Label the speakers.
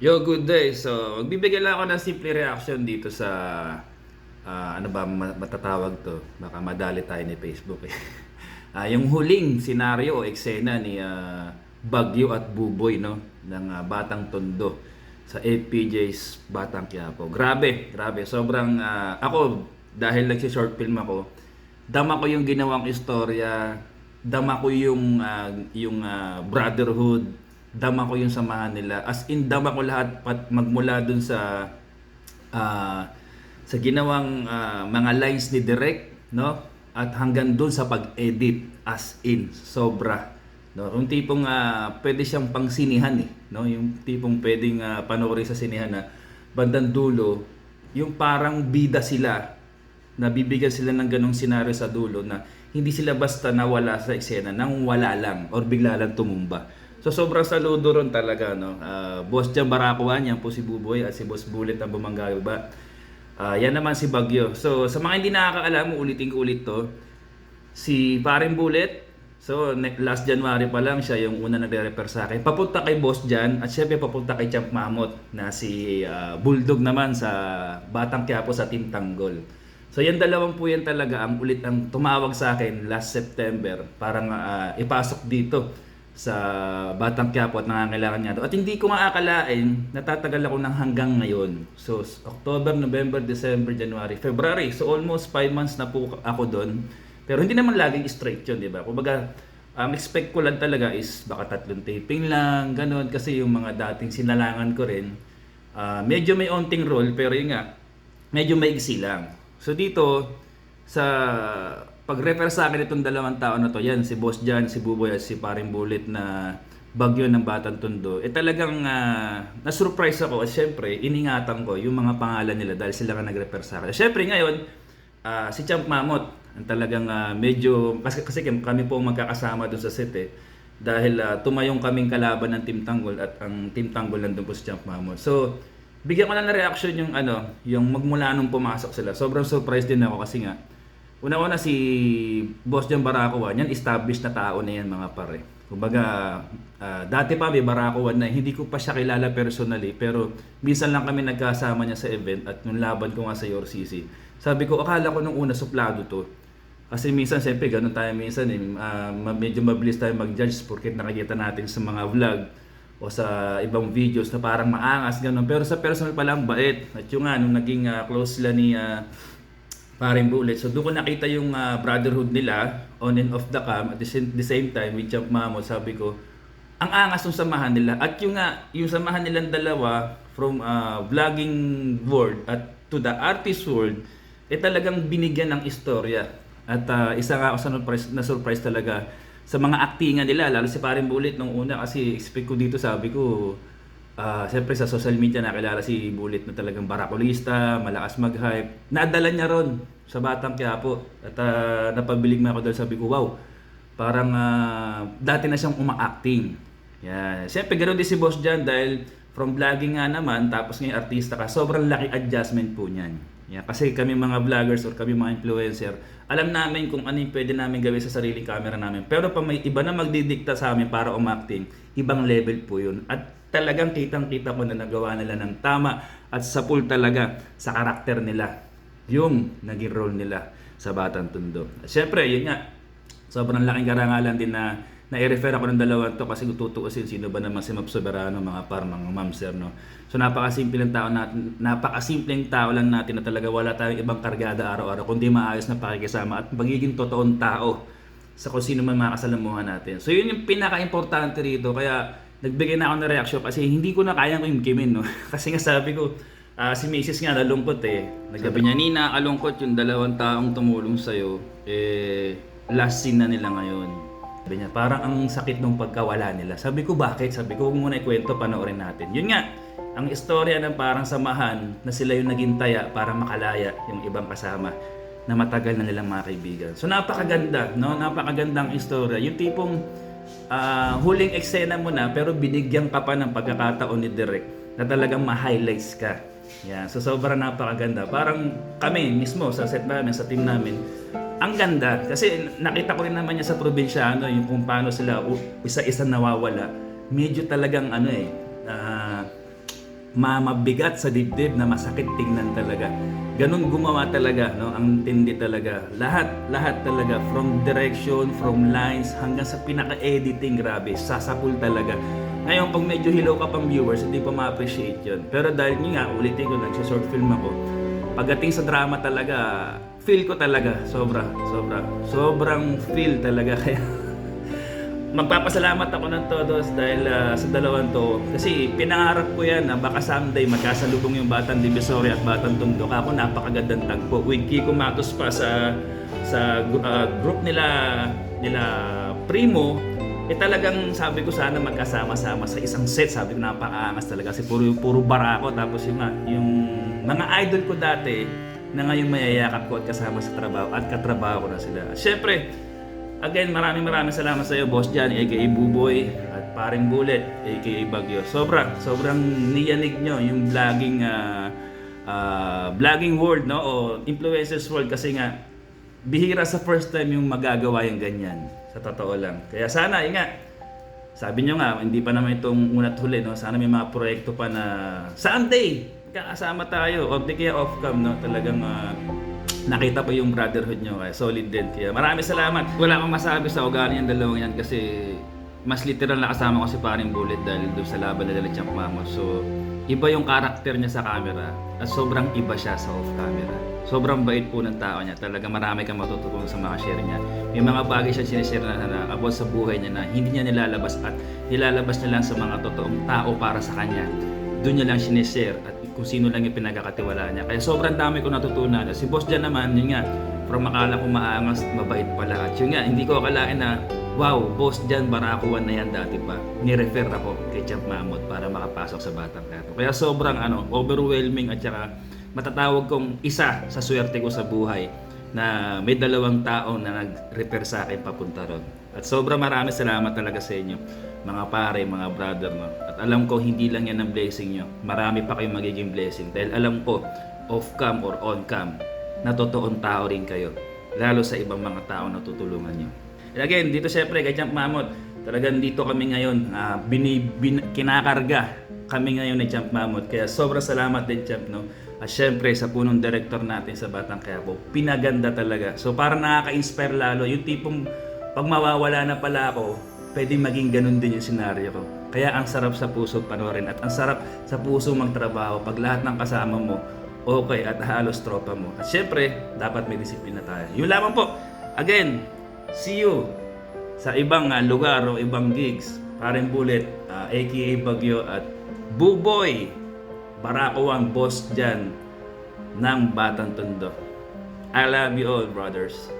Speaker 1: Yo, good day. So, magbibigay lang ako ng simple reaction dito sa ah, ano ba ma- matatawag to? Baka madali tayo ni Facebook eh. Ah, yung huling senaryo o eksena ni ah, Bagyo at Buboy no ng ah, Batang Tondo sa FPJ's Batang Quiapo. Grabe, grabe. Sobrang ah, ako dahil nagsi-short film ako, dama ko yung ginawang istorya, dama ko yung ah, yung ah, brotherhood, dama ko yung samahan nila. As in dama ko lahat pat magmula dun sa ah, sa ginawang ah, mga lines ni Direk, no? At hanggang dun sa pag-edit as in sobra. No, yung tipong ah, pwede siyang pangsinihan eh, no? Yung tipong pwedeng ah, panoorin sa sinihan na bandang dulo, yung parang bida sila nabibigyan sila ng ganong senaryo sa dulo na hindi sila basta nawala sa eksena nang wala lang or bigla lang tumumba. So sobrang saludo ron talaga no. Ah, Boss Jan Barakuan, yan po si Buboy at si Boss Bullet ang bumanggayo ba. Ah, yan naman si Bagyo. So sa mga hindi nakakaalam, ulitin ko ulit to. Si Paring Bullet, so last January pa lang siya yung una nagre-refer sa akin. Papunta kay Boss Jan at syempre papunta kay Champ Mamot na si ah, Bulldog naman sa Batang Quiapo sa Team Tanggol. So yan dalawang po yan talaga ang ulit ang tumawag sa akin last September para ah, ipasok dito sa Batang Quiapo at nangangailangan niya to. At hindi ko maakalain, natatagal ako ng hanggang ngayon. So October, November, December, January, February. So almost 5 months na po ako doon. Pero hindi naman laging straight yun, di ba? Kumbaga, ang expect ko lang talaga is baka tatlong taping lang, ganun. Kasi yung mga dating sinalangan ko rin, ah, medyo may onting role, pero yun nga, medyo maigsi lang. So dito, sa pag-refer sa akin itong dalawang tao na to, yan, si Boss Jan, si Buboy at si Paring Bullet na bagyo ng Batang Tondo, eh talagang ah, na-surprise ako at syempre, iningatan ko yung mga pangalan nila dahil sila nga nag-refer sa akin. Syempre ngayon, ah, si Champ Mamot, ang talagang ah, medyo, kasi, kasi kami po magkakasama doon sa set eh, dahil ah, tumayong kaming kalaban ng Team Tanggol at ang Team Tanggol nandun po si Champ Mamot. So, bigyan ko lang ng reaction yung ano, yung magmula nung pumasok sila. Sobrang surprised din ako kasi nga, Una-una si Boss Jan Barakuan, yan established na tao na yan mga pare. Kumbaga, ah, dati pa may Barakuan na hindi ko pa siya kilala personally pero minsan lang kami nagkasama niya sa event at nung laban ko nga sa URCC. Sabi ko, akala ko nung una suplado to. Kasi minsan, siyempre, ganun tayo minsan eh, ma- medyo mabilis tayo mag-judge porque nakikita natin sa mga vlog o sa ibang videos na parang maangas, ganun. Pero sa personal pa lang, bait. At yung nga, nung naging ah, close sila ni ah, paring bullet. So doon ko nakita yung ah, brotherhood nila on and off the cam. At the same, the same time with Champ Mamo sabi ko ang angas ng samahan nila. At yung nga yung samahan nilang dalawa from ah, vlogging world at to the artist world eh talagang binigyan ng istorya. At ah, isa nga ako sa surprise, na surprise talaga sa mga aktingan nila lalo si paring bullet nung una. Kasi expect ko dito sabi ko Ah, siyempre sa social media nakilala si Bullet na talagang barakulista, malakas mag-hype. Nadala niya ron sa Batang Quiapo. At ah, napabilig na ako dahil sabi ko, wow, parang ah, dati na siyang uma-acting. Yan. Siyempre ganoon din si Boss Jan dahil from vlogging nga naman, tapos ngayon artista ka, sobrang laki adjustment po niyan. Yan. Kasi kami mga vloggers or kami mga influencer, alam namin kung ano yung pwede namin gawin sa sariling camera namin. Pero pa may iba na magdidikta sa amin para umacting, ibang level po yun. At talagang kitang-kita ko na nagawa nila ng tama at sa full talaga sa karakter nila yung naging role nila sa Batang Tondo. At syempre, yun nga, sobrang laking karangalan din na na-refer ako ng dalawang to kasi tutuusin sino ba naman si Map Soberano, mga par, mga mamser, no? So napakasimple ng tao natin, napakasimpleng tao lang natin na talaga wala tayong ibang kargada araw-araw kundi maayos na pakikisama at magiging totoong tao sa kung sino man makasalamuhan natin. So yun yung pinaka-importante rito kaya nagbigay na ako ng reaction kasi hindi ko na kayang kimkimin no. kasi nga sabi ko ah, si Mrs. nga nalungkot eh. Nagsabi niya, Nina, alungkot yung dalawang taong tumulong sa'yo. Eh, last scene na nila ngayon. Sabi niya, parang ang sakit nung pagkawala nila. Sabi ko, bakit? Sabi ko, huwag muna ikwento, panoorin natin. Yun nga, ang istorya ng parang samahan na sila yung naging taya para makalaya yung ibang kasama na matagal na nilang mga kaibigan. So napakaganda, no? Napakagandang istorya. Yung tipong ah, huling eksena mo na pero binigyan ka pa ng pagkakataon ni Direk na talagang ma-highlights ka. Yan. So sobrang napakaganda. Parang kami mismo sa set namin, sa team namin, ang ganda. Kasi nakita ko rin naman niya sa probinsyano yung kung paano sila isa-isa nawawala. Medyo talagang ano eh, ah, mamabigat sa dibdib na masakit tingnan talaga. Ganun gumawa talaga, no? Ang tindi talaga. Lahat, lahat talaga. From direction, from lines, hanggang sa pinaka-editing, grabe. Sasapul talaga. Ngayon, pag medyo hilaw ka pang viewers, hindi pa ma-appreciate yun. Pero dahil yun nga, ulitin ko, nagsa-short film ako. Pagdating sa drama talaga, feel ko talaga. Sobra, sobra. Sobrang feel talaga. Kaya magpapasalamat ako ng todos dahil ah, sa dalawang to. Kasi pinangarap ko yan na baka someday magkasalubong yung Batang Divisoria at Batang Tondo. Ako napakagandang tagpo. With Kiko Matos pa sa sa ah, group nila nila Primo eh talagang sabi ko sana magkasama-sama sa isang set. Sabi ko napakaangas talaga kasi puro puro barako tapos yung nga, yung mga idol ko dati na ngayon mayayakap ko at kasama sa trabaho at katrabaho ko na sila. Siyempre, Again, maraming maraming salamat sa iyo, Boss Jan, aka Buboy, at Paring Bullet, aka Bagyo. Sobrang, sobrang niyanig nyo yung vlogging, ah, ah, vlogging world, no? O influencers world kasi nga, bihira sa first time yung magagawa yung ganyan. Sa totoo lang. Kaya sana, nga, sabi nyo nga, hindi pa naman itong una't huli, no? Sana may mga proyekto pa na someday, kakasama tayo, o di kaya off-cam, no? Talagang ah, nakita ko yung brotherhood nyo, kaya solid din. Kaya maraming salamat. Wala akong masabi sa ugali yung dalawang yan kasi mas literal na kasama ko si Paring Bullet dahil doon sa laban ni Champ Mamo. So, iba yung karakter niya sa camera at sobrang iba siya sa off-camera. Sobrang bait po ng tao niya. Talaga marami kang matututunan sa mga share niya. May mga bagay siya sinishare na, na about sa buhay niya na hindi niya nilalabas at nilalabas niya lang sa mga totoong tao para sa kanya. Doon niya lang sinishare at kung sino lang yung pinagkakatiwalaan niya. Kaya sobrang dami ko natutunan. Si Boss Jan naman, yun nga, from akala ko maangas, mabait pala. At yun nga, hindi ko akalain na, wow, Boss Jan, barakuan na yan dati pa. Ni-refer ako kay Champ Mamot para makapasok sa Batang Teatro. Kaya sobrang ano, overwhelming at saka matatawag kong isa sa swerte ko sa buhay na may dalawang tao na nag-refer sa akin papunta ron. At sobrang maraming salamat talaga sa inyo, mga pare, mga brother. No? At alam ko, hindi lang yan ang blessing nyo. Marami pa kayong magiging blessing. Dahil alam ko, off-cam or on-cam, na totoong tao rin kayo. Lalo sa ibang mga tao na tutulungan nyo. And again, dito syempre, kay Champ Mamot, talagang dito kami ngayon, ah, bini, bin- kinakarga kami ngayon ni Champ Mamot. Kaya sobrang salamat din Champ, no? At syempre sa punong director natin sa Batang Quiapo, pinaganda talaga. So para nakaka-inspire lalo, yung tipong pag mawawala na pala ako, pwedeng maging ganun din yung senaryo ko. Kaya ang sarap sa puso panoorin at ang sarap sa puso magtrabaho pag lahat ng kasama mo okay at halos tropa mo. At syempre, dapat may disiplina tayo. Yun lamang po. Again, see you sa ibang ah, lugar o ibang gigs. Paring Bullet, ah, aka Bagyo at Buboy, Barakawang Boss dyan ng Batang Tondo. I love you all, brothers.